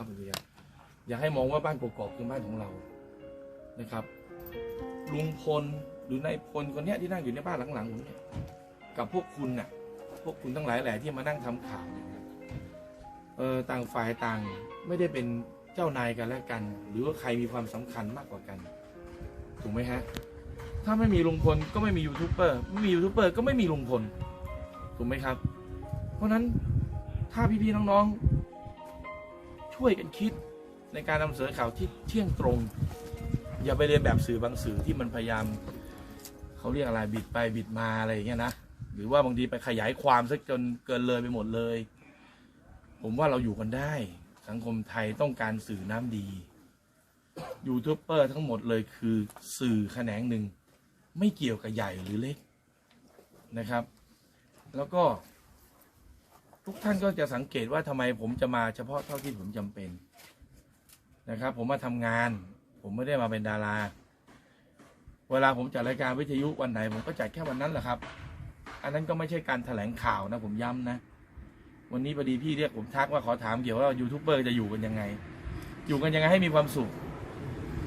ับคุณสุริยอยากให้มองว่าบ้านกกอกคือบ้านของเรานะครับ ลุงพลหรือนายพลคนเนี้ยที่นั่งอยู่ในบ้านหลังๆผมเนี่ยกับพวกคุณน่ะพวกคุณทั้งหลายแหล่ที่มานั่งทำข่าวเนี่ยเออต่างฝ่ายต่างไม่ได้เป็นเจ้านายกันและกัน หรือว่าใครมีความสำคัญมากกว่ากัน ถูกไหมฮะ ถ้าไม่มีลุงพลก็ไม่มียูทูบเบอร์ไม่มียูทูบเบอร์ก็ไม่มีลุงพลถูกไหมครับ เพราะฉะนั้นถ้าพี่ๆน้องๆ ช่วยกันคิดในการนำเสนอข่าวที่เที่ยงตรง อย่าไปเรียนแบบสื่อบางสื่อที่มันพยายามเขาเรียกอะไรบิดไปบิดมาอะไรอย่างเงี้ยนะหรือว่าบางทีไปขยายความซะจนเกินเลยไปหมดเลย ผมว่าเราอยู่กันได้ สังคมไทยต้องการสื่อน้ำดียูทูบเบอร์ทั้งหมดเลยคือสื่อแขนงหนึ่ง ไม่เกี่ยวกับใหญ่หรือเล็กนะครับ แล้วก็ ทุกท่านก็จะสังเกตว่าทำไมผมจะมาเฉพาะเท่าที่ผมจำเป็นนะครับ ผมมาทำงาน ผมไม่ได้มาเป็นดารา เวลาผมจัดรายการวิทยุวันไหน ผมก็จัดแค่วันนั้นแหละครับ อันนั้นก็ไม่ใช่การแถลงข่าวนะ ผมย้ำนะ วันนี้พอดีพี่เรียกผมทักว่าขอถามเกี่ยวว่ายูทูบเบอร์จะอยู่กันยังไง อยู่กันยังไงให้มีความสุข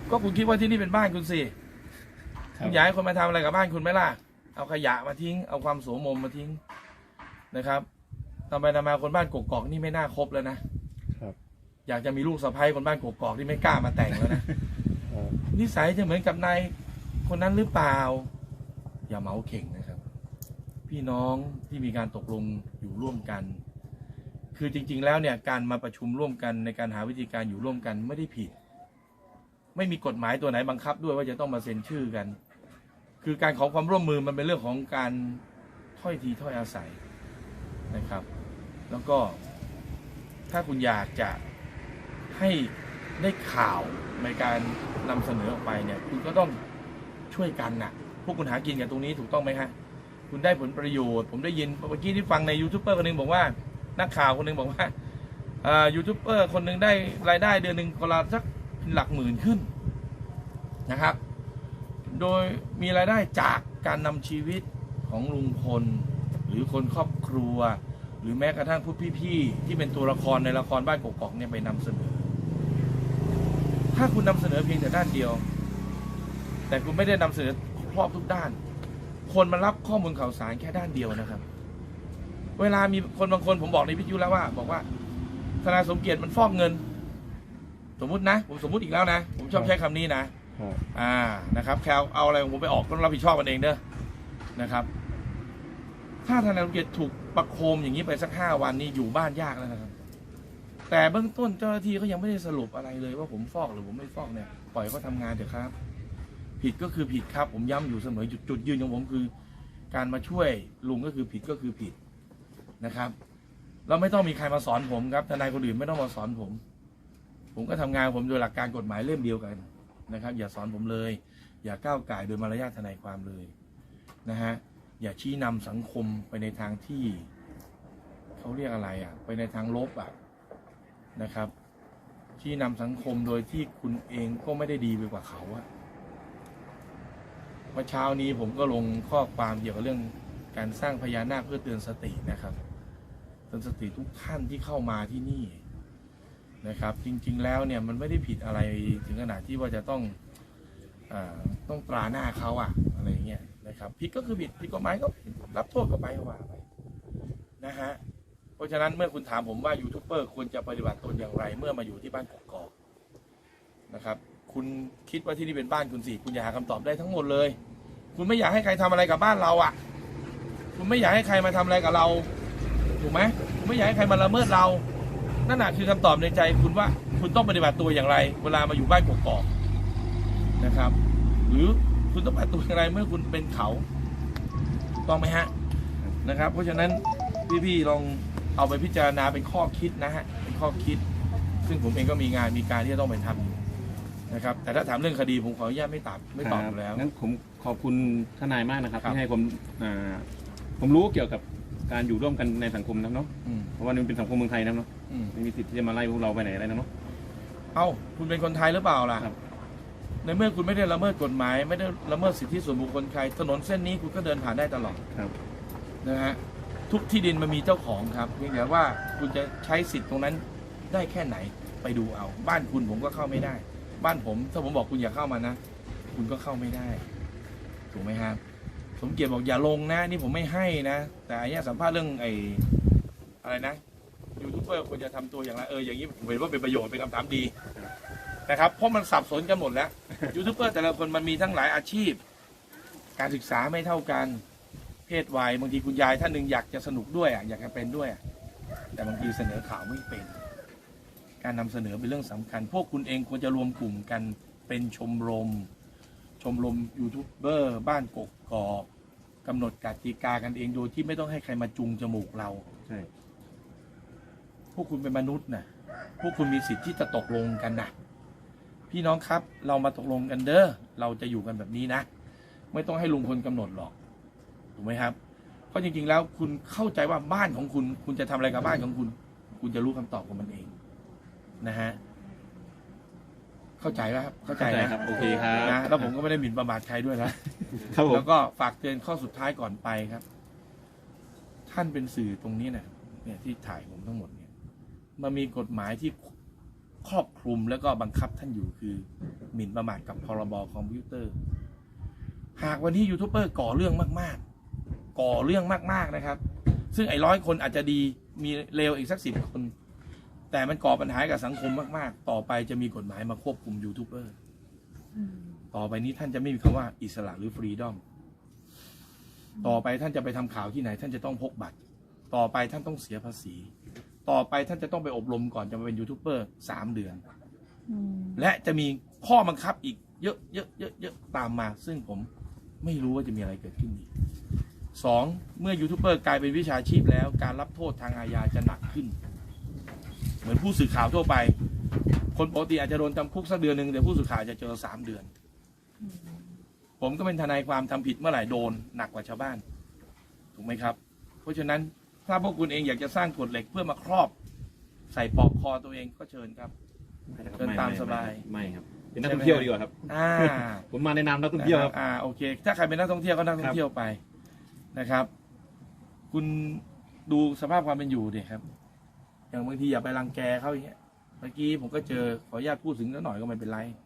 ก็คุณคิดว่าที่นี่เป็นบ้านคุณสิคุณอยากให้คนมาทำอะไรกับบ้านคุณไหมล่ะ เอาขยะมาทิ้ง เอาความโสมมมาทิ้งนะครับ ทำไปทำมาคนบ้านกกอกนี่ไม่น่าคบแล้วนะครับ อยากจะมีลูกสะใภ้คนบ้านกกอกที่ไม่กล้ามาแต่งแล้วนะนิสัยจะเหมือนกับนายคนนั้นหรือเปล่า อย่าเหมาเข่งนะครับ พี่น้องที่มีการตกลงอยู่ร่วมกัน คือจริง ๆ แล้วเนี่ยการมาประชุมร่วมกันในการหาวิธีการอยู่ร่วมกันไม่ได้ผิด ไม่มีกฎหมายตัวไหนบังคับ ด้วยว่าจะต้องมาเซ็นชื่อกัน คือการขอความร่วมมือมันเป็นเรื่องของการถ้อยทีถ้อยอาศัยนะครับ แล้วก็ถ้าคุณอยากจะให้ได้ข่าวในการนำเสนอออกไปเนี่ย คุณก็ต้องช่วยกันนะพวกคุณหากินกันตรงนี้ถูกต้องไหมฮะคุณได้ผลประโยชน์ ผมได้ยินเมื่อกี้ที่ฟังในยูทูบเบอร์คนหนึ่งบอกว่า นักข่าวคนหนึ่งบอกว่าอ่ายูทูบเบอร์คนหนึ่งได้รายได้เดือนหนึ่งคนละสักหลักหมื่นขึ้นนะครับ โดยมีรายได้จากการนำชีวิตของลุงพลหรือคนครอบครัว หรือแม้กระทั่งผู้พี่ๆที่เป็นตัวละครในละครบ้านกกอกเนี่ยไปนำเสนอ ถ้าคุณนำเสนอเพียงแต่ด้านเดียว แต่คุณไม่ได้นำเสนอครอบทุกด้าน คนมารับข้อมูลข่าวสารแค่ด้านเดียวนะครับ เวลามีคนบางคนผมบอกในพิทยุแล้วว่า บอกว่าทนายสมเกียรติมันฟอกเงิน สมมุตินะผมสมมุติอีกแล้วนะ ผมชอบใช้คำนี้นะครับอ่านะครับแคลเอาอะไรของผมไปออกต้องรับผิดชอบกันเองเด้อนะครับ ถ้าทนายสมเกียรติถูกประโคมอย่างนี้ไปสักห้าวันนี่อยู่บ้านยากแล้วนะครับ แต่เบื้องต้นเจ้าหน้าที่เขายังไม่ได้สรุปอะไรเลยว่าผมฟอกหรือผมไม่ฟอกเนี่ยปล่อยเขาทำงานเถอะครับ ผิดก็คือผิดครับ ผมย้ำอยู่เสมอจุดจุดยืนของผมคือ การมาช่วยลุงก็คือผิดก็คือผิดนะครับเราไม่ต้องมีใครมาสอนผมครับทนายคนอื่นไม่ต้องมาสอนผม ผมก็ทำงานผมโดยหลักการกฎหมายเล่มเดียวกันนะครับ อย่าสอนผมเลย อย่าก้าวไก่โดยมารยาททนายความเลยนะฮะ อย่าชี้นำสังคมไปในทางที่เขาเรียกอะไรอะ ไปในทางลบอะนะครับ ชี้นำสังคมโดยที่คุณเองก็ไม่ได้ดีไปกว่าเขาอะเมื่อเช้านี้ผมก็ลงข้อความเกี่ยวกับเรื่องการสร้างพญานาคเพื่อเตือนสตินะครับเตือนสติทุกท่านที่เข้ามาที่นี่นะครับ จริง ๆ แล้วเนี่ยมันไม่ได้ผิดอะไรถึงขนาดที่ว่าจะต้อง ต้องตราหน้าเขาอะอะไรเงี้ยนะครับผิดก็คือผิดผิดกฎหมายก็รับโทษก็ไปก็ว่าไปนะฮะเพราะฉะนั้นเมื่อคุณถามผมว่ายูทูบเบอร์ควรจะปฏิบัติตนอย่างไร เมื่อมาอยู่ที่บ้านกกอกนะครับ คุณคิดว่าที่นี่เป็นบ้านคุณสิคุณอยากหาคำตอบได้ทั้งหมดเลย คุณไม่อยากให้ใครทำอะไรกับบ้านเราอะ คุณไม่อยากให้ใครมาทำอะไรกับเราถูกไหมคุณไม่อยากให้ใครมาละเมิดเรานั่นแหะคือคำตอบในใจคุณว่าคุณต้องปฏิบัติตัวอย่างไร เวลามาอยู่บ้านกกอก นะครับ หรือคุณต้องปฏิบัติตัวอย่างไรเมื่อคุณเป็นเขาต้องไหมฮะนะครับ เพราะฉะนั้นพี่ๆลองเอาไปพิจารณาเป็นข้อคิดนะฮะเป็นข้อคิด ซึ่งผมเองก็มีงานมีการที่จะต้องไปทำอยู่นะครับแต่ถ้าถามเรื่องคดีผมขออนุญาตไม่ตอบไม่ตอบอยู่แล้วงั้นผมขอบคุณทนายมากนะครับครับที่ให้ผมอ่าผมรู้เกี่ยวกับการอยู่ร่วมกันในสังคมนะเนาะอืมเพราะว่านี่มันเป็นสังคมเมืองไทยนะเนาะอืมไม่มีสิทธิ์ที่จะมาไล่พวกเราไปไหนอะไรนะเนาะเอ้าคุณเป็นคนไทยหรือเปล่าล่ะครับ ในเมื่อคุณไม่ได้ละเมิดกฎหมาย ไม่ได้ละเมิดสิทธิส่วนบุคคลใคร ถนนเส้นนี้คุณก็เดินผ่านได้ตลอดครับนะฮะทุกที่ดินมันมีเจ้าของครับเพียงแต่ว่าคุณจะใช้สิทธิ์ตรงนั้นได้แค่ไหนไปดูเอา บ้านคุณผมก็เข้าไม่ได้ บ้านผมถ้าผมบอกคุณอย่าเข้ามานะ คุณก็เข้าไม่ได้ ถูกไหมครับ สมเกียรติบอกอย่าลงนะ นี่ผมไม่ให้นะ แต่อันเนี้ยสัมภาษณ์เรื่องไอ้อะไรนะยูทูบเบอร์ควรจะทำตัวอย่างไรเอออย่างนี้ผมเห็นว่าเป็นประโยชน์เป็นคำถามดี นะครับเพราะมันสับสนกันหมดแล้วยูทูบเบอร์แต่ละคนมันมีทั้งหลายอาชีพ การศึกษาไม่เท่ากัน เพศวัยบางทีคุณยายท่านหนึ่งอยากจะสนุกด้วยอะอยากจะเป็นด้วยอะแต่บางทีเสนอข่าวไม่เป็น การนำเสนอเป็นเรื่องสำคัญ พวกคุณเองควรจะรวมกลุ่มกันเป็นชมรม ชมรมยูทูบเบอร์บ้านกกอกกำหนดกติกากันเองโดยที่ไม่ต้องให้ใครมาจุงจมูกเราใช่พวกคุณเป็นมนุษย์นะพวกคุณมีสิทธิ์ที่จะตกลงกันนะ พี่น้องครับ เรามาตกลงกันเด้อเราจะอยู่กันแบบนี้นะ ไม่ต้องให้ลุงพลกำหนดหรอกถูกไหมครับ เพราะจริง ๆ แล้วคุณเข้าใจว่าบ้านของคุณ คุณจะทำอะไรกับบ้านของคุณ คุณจะรู้คำตอบของมันเอง นะฮะเข้าใจแล้วครับเข้าใจเข้าใจนะครับโอเคครับนะแล้วผมก็ไม่ได้หมิ่นประมาทใครด้วยนะครับผมแล้วก็ฝากเตือนข้อสุดท้ายก่อนไปครับ ท่านเป็นสื่อตรงนี้นะเนี่ยที่ถ่ายผมทั้งหมดเนี่ยมันมีกฎหมายที่ ครอบคลุมแล้วก็บังคับท่านอยู่คือหมิ่นประมาทกับพรบคอมพิวเตอร์ หากวันนี้ยูทูบเบอร์ก่อเรื่องมากๆ ก่อเรื่องมากๆนะครับ ซึ่งไอ้ร้อยคนอาจจะดีมีเลวอีกสักสิบคน แต่มันก่อปัญหากับสังคมมากๆ ต่อไปจะมีกฎหมายมาควบคุมยูทูบเบอร์ต่อไปนี้ท่านจะไม่มีคำว่าอิสระหรือฟรีดอมต่อไปท่านจะไปทำข่าวที่ไหน ท่านจะต้องพกบัตร ต่อไปท่านต้องเสียภาษี ต่อไปท่านจะต้องไปอบรมก่อนจะมาเป็นยูทูบเบอร์สามเดือนและจะมีข้อบังคับอีกเยอะเยอะเยอะเยอะตามมา ซึ่งผมไม่รู้ว่าจะมีอะไรเกิดขึ้นอีกสองเมื่อยูทูบเบอร์กลายเป็นวิชาชีพแล้ว การรับโทษทางอาญาจะหนักขึ้น เหมือนผู้สื่อข่าวทั่วไป คนปกติอาจจะโดนจำคุกสักเดือนหนึ่งแต่ผู้สื่อข่าวจะเจอสามเดือน ผมก็เป็นทนายความทำผิดเมื่อไหร่โดนหนักกว่าชาวบ้าน ถูกไหมครับ เพราะฉะนั้น ถ้าพวกคุณเองอยากจะสร้างกฎเหล็กเพื่อมาครอบใส่ปลอกคอตัวเองก็เชิญครับเดินตามสบายไม่ครับเป็นนักท่องเที่ยวดีกว่าครับ อ่า ผมมาในนามนักท่องเที่ยวครับ อ่าโอเค ถ้าใครเป็นนักท่องเที่ยวก็นักท่องเที่ยวไปนะครับ คุณดูสภาพความเป็นอยู่เด็ครับ อย่างบางทีอย่าไปรังแกเขาอย่างเงี้ยเมื่อกี้ผมก็เจอขออนุญาตพูดถึงนิดหน่อยก็ไม่เป็นไรเ